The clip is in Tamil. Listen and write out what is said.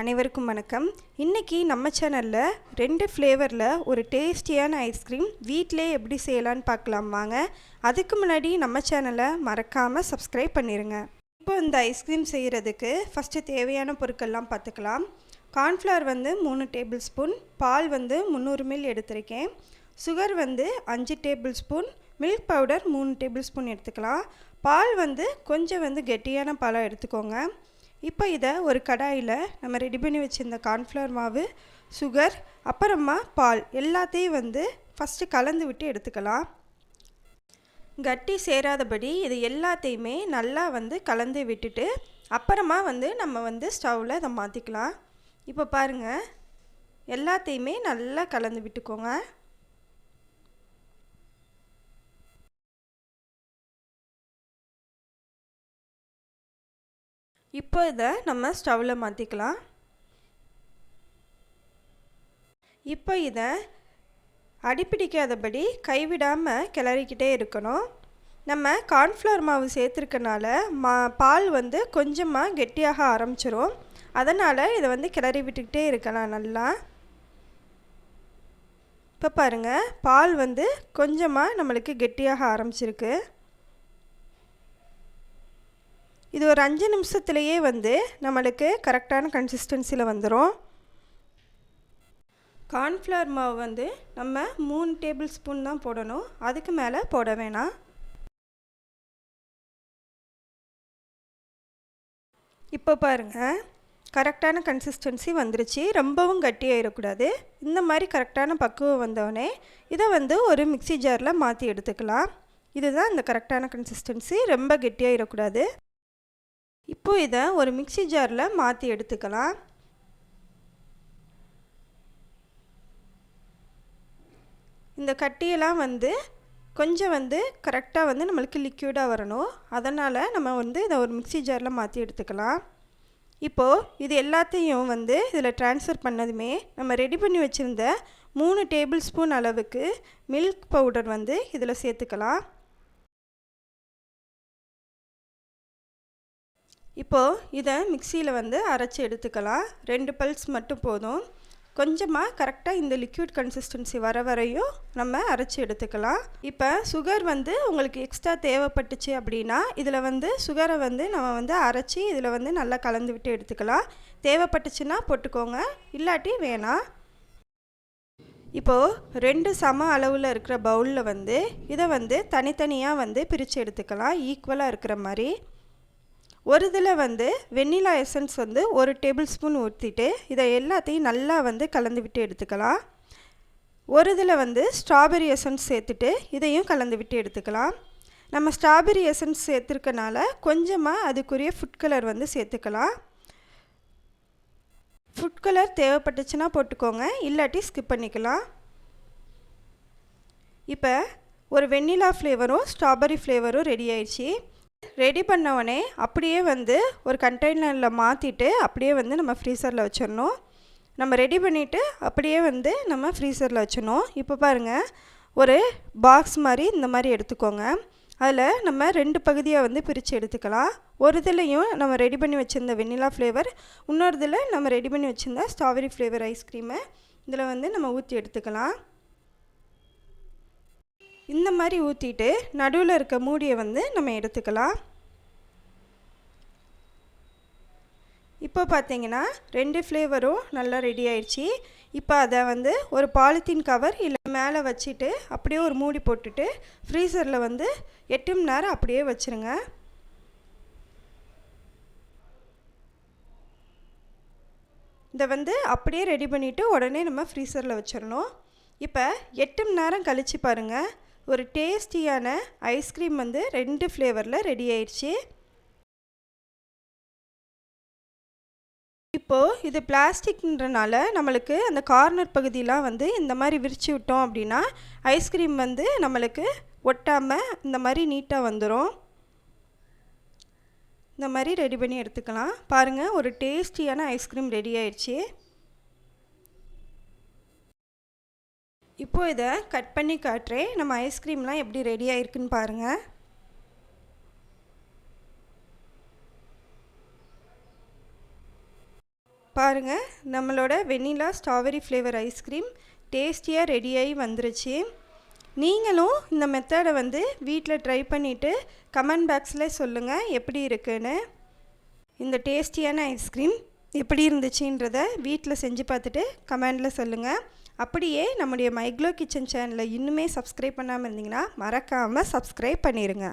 அனைவருக்கும் வணக்கம். இன்றைக்கி நம்ம சேனலில் ரெண்டு ஃப்ளேவரில் ஒரு டேஸ்டியான ஐஸ்கிரீம் வீட்டிலே எப்படி செய்யலான்னு பார்க்கலாம் வாங்க. அதுக்கு முன்னாடி நம்ம சேனலை மறக்காமல் சப்ஸ்கிரைப் பண்ணிடுங்க இப்போ இந்த ஐஸ்கிரீம் செய்கிறதுக்கு ஃபஸ்ட்டு தேவையான பொருட்கள்லாம் பார்த்துக்கலாம். கார்ன்ஃப்ளவர் வந்து மூணு டேபிள் ஸ்பூன் பால் வந்து முந்நூறு மில் எடுத்திருக்கேன். சுகர் வந்து அஞ்சு டேபிள் ஸ்பூன் மில்க் பவுடர் மூணு டேபிள் ஸ்பூன் எடுத்துக்கலாம். பால் வந்து கொஞ்சம் வந்து கெட்டியான பாலாக எடுத்துக்கோங்க. இப்போ இதை ஒரு கடாயில் நம்ம ரெடி பண்ணி வச்சுருந்த கார்ன்ஃப்ளவர் மாவு சுகர் அப்புறமா பால் எல்லாத்தையும் வந்து ஃபஸ்ட்டு கலந்து விட்டு எடுத்துக்கலாம். கட்டி சேராதபடி இது எல்லாத்தையுமே நல்லா வந்து கலந்து விட்டுட்டு அப்புறமா வந்து நம்ம வந்து ஸ்டவ்வில் இதை மாற்றிக்கலாம் இப்போ பாருங்கள் எல்லாத்தையுமே நல்லா கலந்து விட்டுக்கோங்க. இப்போ இதை நம்ம ஸ்டவ்வில் மாற்றிக்கலாம் இப்போ இதை அடிப்பிடிக்காதபடி கைவிடாமல் கிளறிக்கிட்டே இருக்கணும். நம்ம கார்ன்ஃப்ளவர் மாவு சேர்த்துருக்கனால மா பால் வந்து கொஞ்சமாக கெட்டியாக ஆரம்பிச்சிரும். அதனால் இதை வந்து கிளறி விட்டுக்கிட்டே இருக்கலாம் நல்லா. இப்போ பாருங்கள் பால் வந்து கொஞ்சமாக நம்மளுக்கு கெட்டியாக ஆரம்பிச்சிருக்கு. இது ஒரு அஞ்சு நிமிஷத்துலேயே வந்து நம்மளுக்கு கரெக்டான கன்சிஸ்டன்சியில் வந்துடும் கார்ன்ஃப்ளவர் மாவு வந்து நம்ம மூணு டேபிள் ஸ்பூன் தான் போடணும். அதுக்கு மேலே போட வேணாம். இப்போ பாருங்கள் கரெக்டான கன்சிஸ்டன்சி வந்துருச்சு. ரொம்பவும் கட்டியாயிடக்கூடாது இந்த மாதிரி கரெக்டான பக்குவம் வந்தோடனே இதை வந்து ஒரு மிக்சி ஜாரில் மாற்றி எடுத்துக்கலாம். இதுதான் இந்த கரெக்டான கன்சிஸ்டன்சி ரொம்ப கெட்டியாயிடக்கூடாது இப்போ இதை ஒரு மிக்சி ஜாரில் மாற்றி எடுத்துக்கலாம். இந்த கட்டியெல்லாம் வந்து கொஞ்சம் வந்து கரெக்டாக வந்து நம்மளுக்கு லிக்யூடாக வரணும். அதனால் நம்ம வந்து இதை ஒரு மிக்சி ஜாரில் மாற்றி எடுத்துக்கலாம். இப்போது இது எல்லாத்தையும் வந்து இதில் ட்ரான்ஸ்ஃபர் பண்ணதுமே நம்ம ரெடி பண்ணி வச்சுருந்த மூணு டேபிள் ஸ்பூன் அளவுக்கு மில்க் பவுடர் வந்து இதில் சேர்த்துக்கலாம். இப்போது இதை மிக்சியில் வந்து அரைச்சி எடுத்துக்கலாம். ரெண்டு பல்ஸ் மட்டும் போதும். கொஞ்சமாக கரெக்டாக இந்த லிக்யூட் கன்சிஸ்டன்சி வர வரையும் நம்ம அரைச்சி எடுத்துக்கலாம். இப்போ சுகர் வந்து உங்களுக்கு எக்ஸ்ட்ரா தேவைப்பட்டுச்சு அப்படின்னா இதில் வந்து சுகரை வந்து நம்ம வந்து அரைச்சி இதில் வந்து நல்லா கலந்து விட்டு எடுத்துக்கலாம். தேவைப்பட்டுச்சுன்னா போட்டுக்கோங்க. இல்லாட்டி வேணாம். இப்போது ரெண்டு சம அளவில் இருக்கிற பவுலில் வந்து இதை வந்து தனித்தனியாக வந்து பிரித்து எடுத்துக்கலாம். ஈக்குவலாக இருக்கிற மாதிரி. ஒரு இதில் வந்து வெண்ணிலா எசன்ஸ் வந்து ஒரு டேபிள் ஸ்பூன் ஊற்றிட்டு இதை எல்லாத்தையும் நல்லா வந்து கலந்து விட்டு எடுத்துக்கலாம். ஒரு இதில் வந்து ஸ்ட்ராபெரி எசன்ஸ் சேர்த்துட்டு இதையும் கலந்து விட்டு எடுத்துக்கலாம். நம்ம ஸ்ட்ராபெரி எசன்ஸ் சேர்த்துருக்கனால கொஞ்சமாக அதுக்குரிய ஃபுட் கலர் வந்து சேர்த்துக்கலாம். ஃபுட் கலர் தேவைப்பட்டுச்சுன்னா போட்டுக்கோங்க இல்லாட்டி ஸ்கிப் பண்ணிக்கலாம். இப்போ ஒரு வெண்ணிலா ஃப்ளேவரும் ஸ்ட்ராபெரி ஃப்ளேவரும் ரெடி ஆயிடுச்சு. ரெடி பண்ணவொடனே அப்படியே வந்து ஒரு கண்டெய்னரில் மாற்றிட்டு அப்படியே வந்து நம்ம ஃப்ரீசரில் வச்சிடணும். நம்ம ரெடி பண்ணிவிட்டு அப்படியே வந்து நம்ம ஃப்ரீசரில் வச்சிடணும். இப்போ பாருங்கள் ஒரு பாக்ஸ் மாதிரி இந்த மாதிரி எடுத்துக்கோங்க. அதில் நம்ம ரெண்டு பகுதியாக வந்து பிரித்து எடுத்துக்கலாம். ஒரு இதுலேயும் நம்ம ரெடி பண்ணி வச்சுருந்த வெண்ணிலா ஃப்ளேவர் இன்னொரு இதில் நம்ம ரெடி பண்ணி வச்சுருந்த ஸ்ட்ராபெரி ஃப்ளேவர் ஐஸ்கிரீமை இதில் வந்து நம்ம ஊற்றி எடுத்துக்கலாம். இந்த மாதிரி ஊற்றிட்டு நடுவில் இருக்க மூடியை வந்து நம்ம எடுத்துக்கலாம். இப்போ பார்த்தீங்கன்னா ரெண்டு ஃப்ளேவரும் நல்லா ரெடி ஆயிடுச்சு. இப்போ அதை வந்து ஒரு பாலித்தீன் கவர் இல்லை மேலே வச்சுட்டு அப்படியே ஒரு மூடி போட்டுட்டு ஃப்ரீசரில் வந்து எட்டு மணி நேரம் அப்படியே வச்சுருங்க. இதை வந்து அப்படியே ரெடி பண்ணிவிட்டு உடனே நம்ம ஃப்ரீசரில் வச்சிடணும். இப்போ எட்டு மணி நேரம் கழித்து பாருங்கள் ஒரு டேஸ்டியான ஐஸ்கிரீம் வந்து ரெண்டு ஃப்ளேவரில் ரெடி ஆயிடுச்சு. இப்போது இது பிளாஸ்டிக்ன்றனால நம்மளுக்கு அந்த கார்னர் பகுதியெலாம் வந்து இந்த மாதிரி விரித்து விட்டோம் அப்படின்னா ஐஸ்கிரீம் வந்து நம்மளுக்கு ஒட்டாமல் இந்த மாதிரி நீட்டாக வந்துடும் இந்த மாதிரி ரெடி பண்ணி எடுத்துக்கலாம். பாருங்கள் ஒரு டேஸ்டியான ஐஸ்கிரீம் ரெடி ஆயிடுச்சு. இப்போ இதை கட் பண்ணி காட்டுறேன். நம்ம ஐஸ்கிரீம்லாம் எப்படி ரெடி ஆயிருக்குன்னு பாருங்கள் பாருங்கள் நம்மளோட வெண்ணிலா ஸ்ட்ராபெரி ஃப்ளேவர் ஐஸ்கிரீம் டேஸ்டியாக ரெடியாகி வந்துருச்சு. நீங்களும் இந்த மெத்தடை வந்து வீட்டில் ட்ரை பண்ணிவிட்டு கமெண்ட் பாக்ஸில் சொல்லுங்கள் எப்படி இருக்குன்னு. இந்த டேஸ்டியான ஐஸ்கிரீம் எப்படி இருந்துச்சுன்றத வீட்டில் செஞ்சு பார்த்துட்டு கமெண்டில் சொல்லுங்கள் அப்படியே நம்முடைய மைக்ளோ கிச்சன் சேனலை இன்னுமே சப்ஸ்கிரைப் பண்ணாமல் இருந்தீங்கன்னா மறக்காமல் சப்ஸ்கிரைப் பண்ணிடுங்க